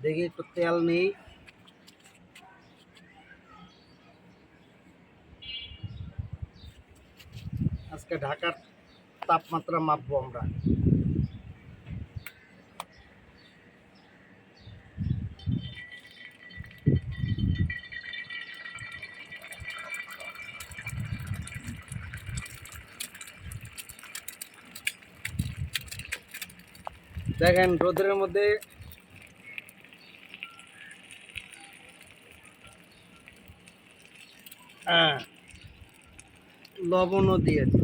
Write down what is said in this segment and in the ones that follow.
দেখি একটু তেল নেই আজকে ঢাকার তাপমাত্রা মাপবো আমরা দেখেন রোদের মধ্যে হ্যাঁ। লবণও দিয়েছে।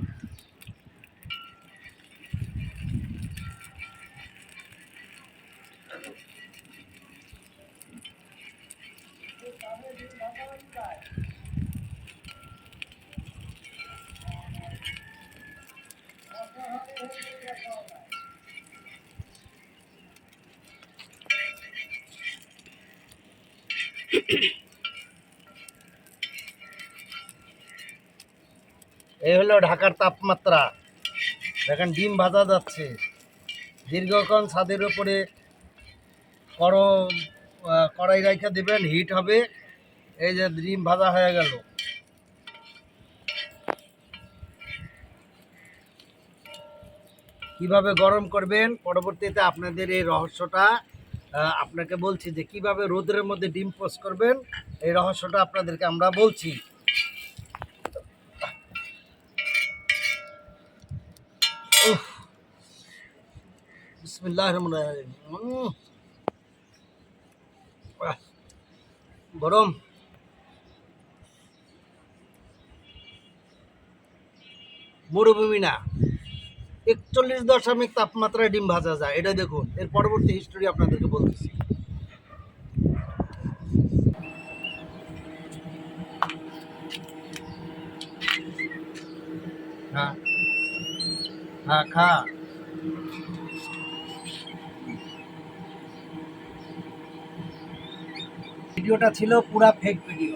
এই হলো ঢাকার তাপমাত্রা। দেখেন ডিম ভাজা যাচ্ছে। দীর্ঘক্ষণ ছাদের উপরে করো কড়াই রাইখা দেবেন হিট হবে। এই যে ডিম ভাজা হয়ে গেল। কীভাবে গরম করবেন? পরবর্তীতে আপনাদের এই রহস্যটা আপনাকে বলছি যে কীভাবে রোদের মধ্যে ডিম পোস্ট করবেন? এই রহস্যটা আপনাদেরকে আমরা বলছি। গরম মরুভূমি না একচল্লিশ দশমিক তাপমাত্রায় ডিম ভাজা যায়। এটা দেখুন, এর পরবর্তী হিস্টোরি আপনাদেরকে বলতেছি। হ্যাঁ খা ভিডিওটা ছিল পুরা ফেক ভিডিও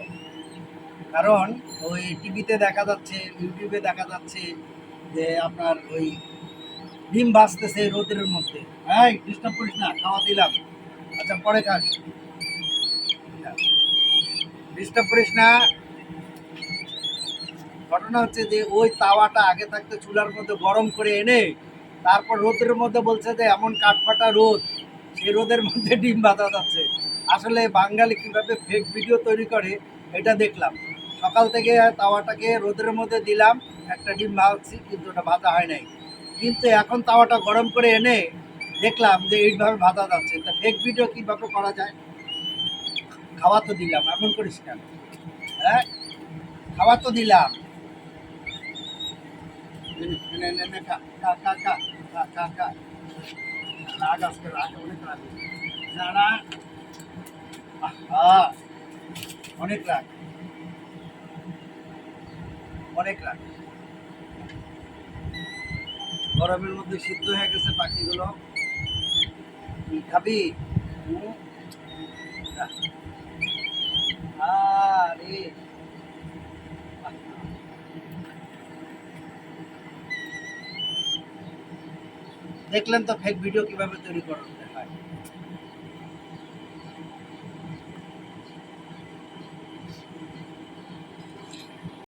কারণ ওই টিভিতে দেখা যাচ্ছে, ইউটিউবে দেখা যাচ্ছে যে আপনার ওই ডিম ভাজতেছে রোদের মধ্যে। হ্যাঁ ডিস্টার্ব করিস না, খাওয়া দিলাম। আচ্ছা পরে খাস। ডিস্টার্ব করিস না ঘটনা হচ্ছে যে ওই তাওয়াটা আগে থাকতে চুলার মধ্যে গরম করে এনে, তারপর রোদের মধ্যে বলছে যে এমন কাঠফাটা রোদ, সে রোদের মধ্যে ডিম বাঁধা যাচ্ছে আসলে বাঙালি কীভাবে ফেক ভিডিও তৈরি করে, এটা দেখলাম। সকাল থেকে তাওয়াটাকে রোদের মধ্যে দিলাম, একটা ডিম ভাজছি, কিন্তু ওটা ভাজা হয় নাই। কিন্তু এখন তাওয়াটা গরম করে এনে দেখলাম যে এইভাবে ভাজা যাচ্ছে। তা ফেক ভিডিও কীভাবে করা যায়? খাওয়া তো দিলাম, এমন করিস কেন? হ্যাঁ? খাওয়া তো দিলাম নে, নে, নে, নে, খা, খা, খা, খা, খা, খা, খা। অনেক রাগ। অনেক রাগ গরমের মধ্যে সিদ্ধ হয়ে গেছে পাখিগুলো খাবি? আরে দেখলেন তো ফেক ভিডিও কীভাবে তৈরি করা হয়?